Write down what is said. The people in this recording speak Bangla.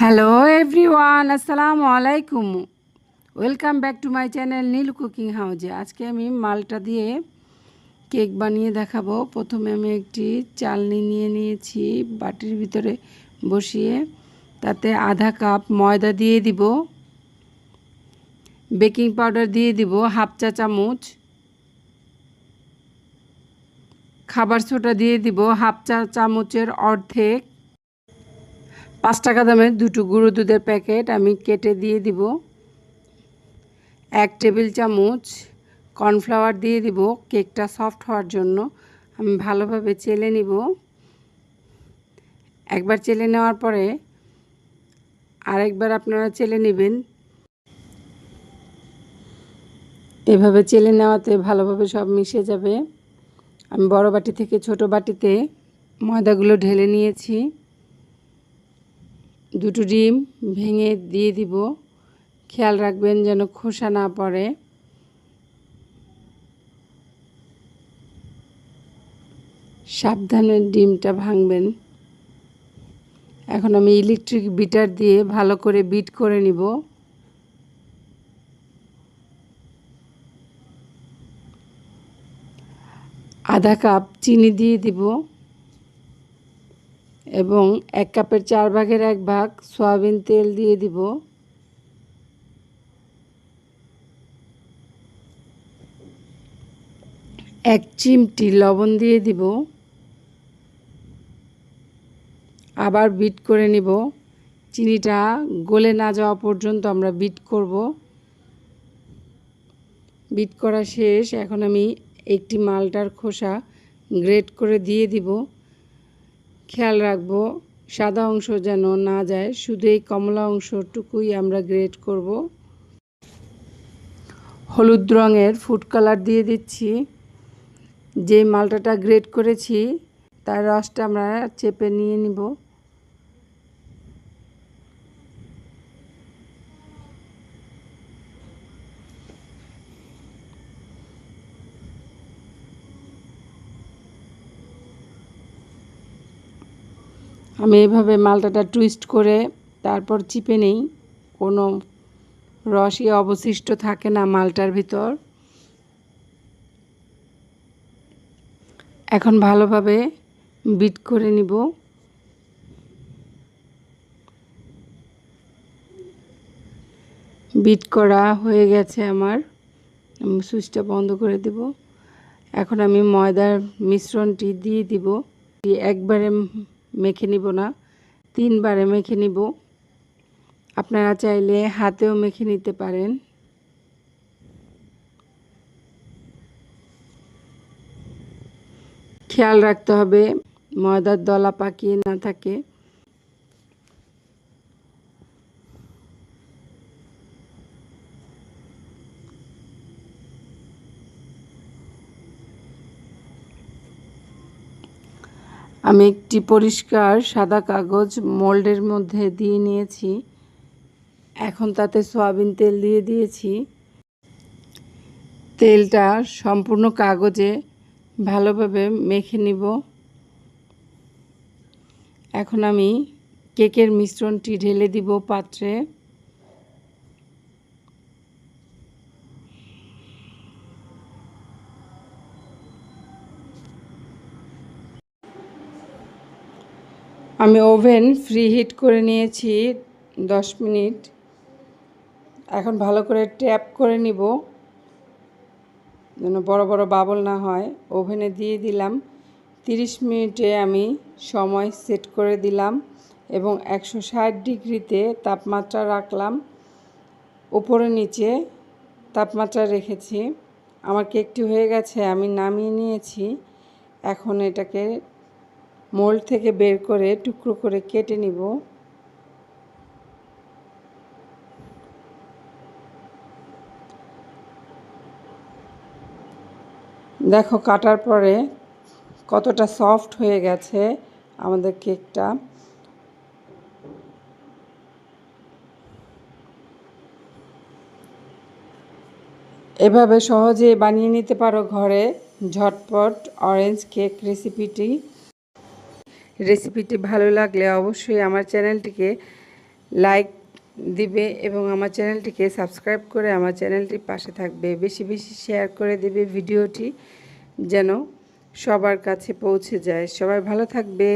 হ্যালো এভরিওয়ান আসসালামু আলাইকুম welcome back to my channel Neel cooking হাউজে আজকে আমি মালটা দিয়ে কেক বানিয়ে দেখাবো। প্রথমে আমি একটি চালনি নিয়ে নিয়েছি বাটির ভিতরে বসিয়ে। তাতে আধা কাপ ময়দা দিয়ে দিব। বেকিং পাউডার দিয়ে দিব, হাফ চা চামচ। খাবার সোটা দিয়ে দিব, হাফ চা চামচের অর্ধেক। পাঁচ টাকা দামের দুটো গুঁড়ো দুধের প্যাকেট আমি কেটে দিয়ে দিব। এক টেবিল চামচ কর্নফ্লাওয়ার দিয়ে দিব। কেকটা সফট হওয়ার জন্য আমি ভালোভাবে চেলে নিব। একবার চেলে নেওয়ার পরে আরেকবার আপনারা চেলে নেবেন। এভাবে চেলে নেওয়াতে ভালোভাবে সব মিশে যাবে। আমি বড় বাটি থেকে ছোট বাটিতে ময়দাগুলো ঢেলে নিয়েছি। দুটো ডিম ভেঙে দিয়ে দিব। খেয়াল রাখবেন যেন খোসা না পড়ে। সাবধানে ডিমটা ভাঙবেন। এখন আমি ইলেকট্রিক বিটার দিয়ে ভালো করে বিট করে নিব। আধা কাপ চিনি দিয়ে দিব। এবং এক কাপের চার ভাগের এক ভাগ সয়াবিন তেল দিয়ে দিব। এক চিমটি লবণ দিয়ে দিব। আবার বিট করে নিব। চিনিটা গলে না যাওয়া পর্যন্ত আমরা বিট করব। বিট করা শেষ। এখন আমি একটি মালটার খোসা গ্রেট করে দিয়ে দিব। খেয়াল রাখব, সাদা অংশ যেন না যায়, শুধু এই কমলা অংশটুকুই আমরা গ্রেড করব। হলুদ রঙের ফুড কালার দিয়ে দিচ্ছি। যে মালটাটা গ্রেড করেছি, তার রসটা আমরা চেপে নিয়ে নিব। আমি এভাবে মালটাটা টুইস্ট করে তারপর চিপে নেই। কোনো রসই অবশিষ্ট থাকে না মালটার ভিতর। এখন ভালোভাবে বিট করে নিব। বিট করা হয়ে গেছে আমার। আমি সুইচটা বন্ধ করে দেব। এখন আমি ময়দার মিশ্রণটি দিয়ে দিব। একবারে মেখে নিব না। তিনবারে মেখে নিব। আপনারা চাইলে হাতেও মেখে নিতে পারেন। খেয়াল রাখতে হবে, ময়দার দলা পাকিয়ে না থাকে। আমি একটি পরিষ্কার সাদা কাগজ মোল্ডের মধ্যে দিয়ে নিয়েছি। এখন তাতে সয়াবিন তেল দিয়ে দিয়েছি। তেলটা সম্পূর্ণ কাগজে ভালোভাবে মেখে নিব। এখন আমি কেকের মিশ্রণটি ঢেলে দিব পাত্রে। আমি ওভেন ফ্রি হিট করে নিয়েছি দশ মিনিট। এখন ভালো করে ট্যাপ করে নিব, যেন বড় বড় বাবল না হয়। ওভেনে দিয়ে দিলাম, তিরিশ মিনিটে আমি সময় সেট করে দিলাম এবং একশো ষাট ডিগ্রিতে তাপমাত্রা রাখলাম। উপরে নিচে তাপমাত্রা রেখেছি। আমার কেকটি হয়ে গেছে, আমি নামিয়ে নিয়েছি। এখন এটাকে মোল্ড থেকে বের করে টুকরো করে কেটে নিব। দেখো কাটার পরে কতটা সফট হয়ে গেছে আমাদের কেকটা। এভাবে সহজে বানিয়ে নিতে পারো ঘরে ঝটপট অরেঞ্জ কেক রেসিপিটি রেসিপিটি ভালো লাগলে অবশ্যই আমার চ্যানেলটিকে লাইক দিবে এবং আমার চ্যানেলটিকে সাবস্ক্রাইব করে আমার চ্যানেলটির পাশে থাকবে। বেশি বেশি শেয়ার করে দেবে ভিডিওটি যেন সবার কাছে পৌঁছে যায়। সবাই ভালো থাকবে।